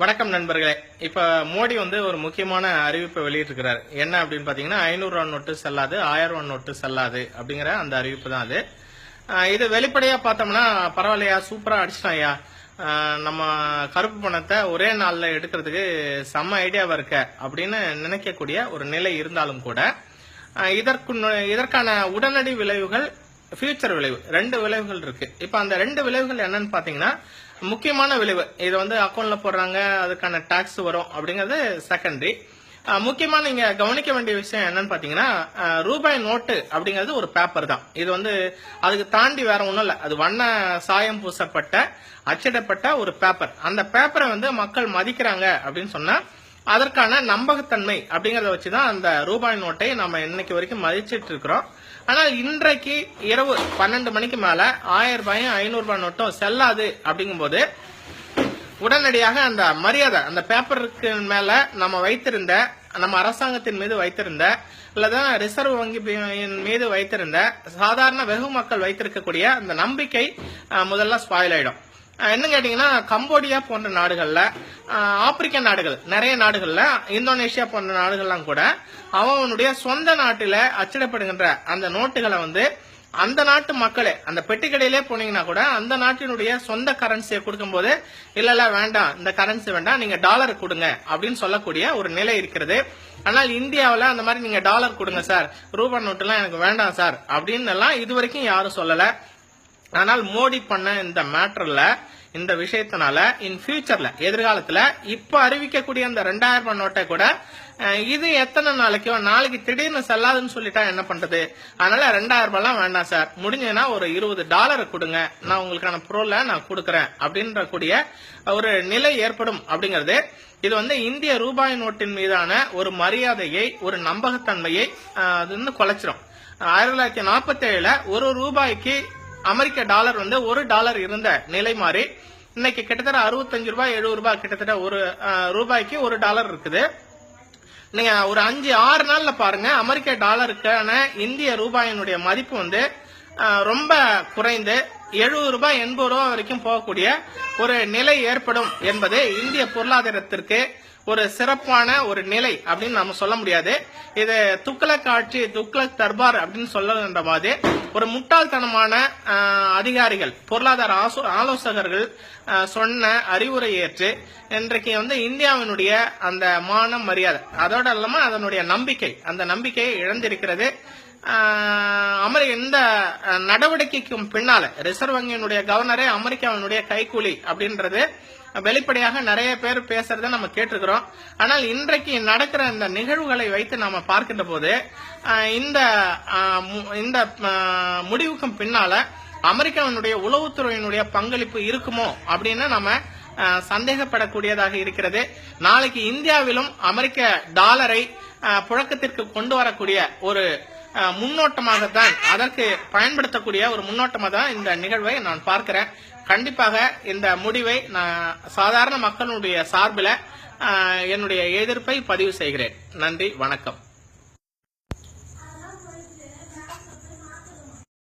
வணக்கம் நண்பர்களே. இப்ப மோடி வந்து ஒரு முக்கியமான அறிவிப்பை வெளியிட்டிருக்கிறார். என்ன அப்படின்னு பாத்தீங்கன்னா ஐநூறு ரூபா நோட்டு செல்லாது ஆயிரம் ரூபா நோட்டு செல்லாது அப்படிங்கிற அந்த அறிவிப்பு தான் அது. இது வெளிப்படையா பார்த்தோம்னா பரவாயில்லையா சூப்பரா அடிச்சிட்டாயா நம்ம கருப்பு பணத்தை ஒரே நாள்ல எடுக்கிறதுக்கு செம்ம ஐடியாவா இருக்க அப்படின்னு நினைக்கக்கூடிய ஒரு நிலை இருந்தாலும் கூட இதற்கு இதற்கான உடனடி விளைவுகள் ஃபியூச்சர் விளைவு ரெண்டு விளைவுகள் இருக்கு. இப்போ அந்த ரெண்டு விளைவுகள் என்னன்னு பார்த்தீங்கன்னா முக்கியமான விளைவு இது வந்து அக்கௌண்ட்ல போடுறாங்க அதுக்கான டாக்ஸ் வரும் அப்படிங்கிறது செகண்டரி முக்கியமா நீங்க கவனிக்க வேண்டிய விஷயம் என்னன்னு பாத்தீங்கன்னா ரூபாய் நோட்டு அப்படிங்கிறது ஒரு பேப்பர் தான். இது வந்து அதுக்கு தாண்டி வேற ஒன்றும் இல்லை. அது வண்ண சாயம் பூசப்பட்ட அச்சிடப்பட்ட ஒரு பேப்பர் அந்த பேப்பரை வந்து மக்கள் மதிக்கிறாங்க அப்படின்னு சொன்னா அதற்கான நம்பகத்தன்மை அப்படிங்கறத வச்சுதான் அந்த ரூபாய் நோட்டை நம்ம இன்னைக்கு வரைக்கும் மதிச்சிட்டு இருக்கிறோம். ஆனால் இன்றைக்கு இரவு பன்னெண்டு மணிக்கு மேல ஆயிரம் ரூபாயும் ஐநூறு ரூபாய் நோட்டும் செல்லாது அப்படிங்கும்போது உடனடியாக அந்த மரியாதை அந்த பேப்பருக்கு மேல நம்ம வைத்திருந்த நம்ம அரசாங்கத்தின் மீது வைத்திருந்த இல்லது ரிசர்வ் வங்கி மீது வைத்திருந்த சாதாரண வெகு மக்கள் வைத்திருக்கக்கூடிய அந்த நம்பிக்கை முதல்ல ஸ்பாயில் ஆயிடும். என்ன கேட்டீங்கன்னா கம்போடியா போன்ற நாடுகள்ல ஆப்பிரிக்க நாடுகள் நிறைய நாடுகள்ல இந்தோனேஷியா போன்ற நாடுகள்லாம் கூட அவனுடைய சொந்த நாட்டில அச்சிடப்படுகின்ற அந்த நோட்டுகளை வந்து அந்த நாட்டு மக்களே அந்த பெட்டிக்கடையிலே போனீங்கன்னா கூட அந்த நாட்டினுடைய சொந்த கரன்சியை கொடுக்கும்போது இல்ல இல்ல வேண்டாம் இந்த கரன்சி வேண்டாம் நீங்க டாலர் கொடுங்க அப்படின்னு சொல்லக்கூடிய ஒரு நிலை இருக்கிறது. ஆனால் இந்தியாவில் அந்த மாதிரி நீங்க டாலர் கொடுங்க சார் ரூபாய் நோட்டுலாம் எனக்கு வேண்டாம் சார் அப்படின்னு எல்லாம் இது வரைக்கும் யாரும் சொல்லலை. ஆனால் மோடி பண்ண இந்த மேட்டர்ல இந்த விஷயத்தினால இன் ஃபியூச்சர்ல எதிர்காலத்துல இப்ப அறிவிக்கக்கூடிய அந்த ரெண்டாயிரம் ரூபாய் நோட்டை கூட இது எத்தனை நாளைக்கோ நாளைக்கு திடீர்னு செல்லாதுன்னு சொல்லிட்டா என்ன பண்றது? அதனால ரெண்டாயிரம் ரூபாய்லாம் வேண்டாம் சார். முடிஞ்சதுன்னா ஒரு இருபது டாலரை கொடுங்க. நான் உங்களுக்கான பொருளை நான் கொடுக்கறேன். அப்படின்ற கூடிய ஒரு நிலை ஏற்படும் அப்படிங்கிறது. இது வந்து இந்திய ரூபாய் நோட்டின் மீதான ஒரு மரியாதையை ஒரு நம்பகத்தன்மையை அது வந்து குலைச்சிரும். ஆயிரத்தி தொள்ளாயிரத்தி நாற்பத்தி ஏழுல ஒரு ரூபாய்க்கு அமெரிக்க டாலர் வந்து ஒரு டாலர் இருந்த நிலை மாறி இன்னைக்கு கிட்டத்தட்ட அறுபத்தஞ்சு ரூபாய் எழுபது ரூபாய் கிட்டத்தட்ட ஒரு ரூபாய்க்கு ஒரு டாலர் இருக்குது. நீங்க ஒரு அஞ்சு ஆறு நாள்ல பாருங்க அமெரிக்க டாலருக்கான இந்திய ரூபாயினுடைய மதிப்பு வந்து ரொம்ப குறைந்து எழுபது ரூபாய் எண்பது ரூபாய் வரைக்கும் போகக்கூடிய ஒரு நிலை ஏற்படும் என்பது இந்திய பொருளாதாரத்திற்கு ஒரு சிறப்பான ஒரு நிலை அப்படின்னு நம்ம சொல்ல முடியாது. இது துக்ளக் ஆட்சி துக்ளக் தர்பார் அப்படின்னு சொல்லுகின்ற மாதிரி ஒரு முட்டாள்தனமான அதிகாரிகள் பொருளாதார ஆசோ- ஆலோசகர்கள் சொன்ன அறிவுரை ஏற்று இன்றைக்கு வந்து இந்தியாவினுடைய அந்த மானம் மரியாதை அதோட இல்லாமல் அதனுடைய நம்பிக்கை அந்த நம்பிக்கையை இழந்திருக்கிறது. அமெரிக்க இந்த நடவடிக்கைக்கும் பின்னால ரிசர்வ் வங்கியினுடைய கவர்னரே அமெரிக்காவினுடைய கைக்கூலி அப்படின்றது வெளிப்படையாக நிறைய பேர் பேசுறத நம்ம கேட்டிருக்கிறோம். ஆனால் இன்றைக்கு நடக்கிற இந்த நிகழ்வுகளை வைத்து நாம பார்க்கின்ற போது இந்த மு- இந்த முடிவுக்கும் பின்னால அமெரிக்காவினுடைய உளவுத்துறையினுடைய பங்களிப்பு இருக்குமோ அப்படின்னு நம்ம சந்தேகப்படக்கூடியதாக இருக்கிறது. நாளைக்கு இந்தியாவிலும் அமெரிக்க டாலரை புழக்கத்திற்கு கொண்டு வரக்கூடிய ஒரு முன்னோட்டமாகத்தான் அதற்கு பயன்படுத்தக்கூடிய ஒரு முன்னோட்டமாக தான் இந்த நிகழ்வை நான் பார்க்கிறேன். கண்டிப்பாக இந்த முடிவை நான் சாதாரண மக்களுடைய சார்பில் என்னுடைய எதிர்ப்பை பதிவு செய்கிறேன். நன்றி வணக்கம்.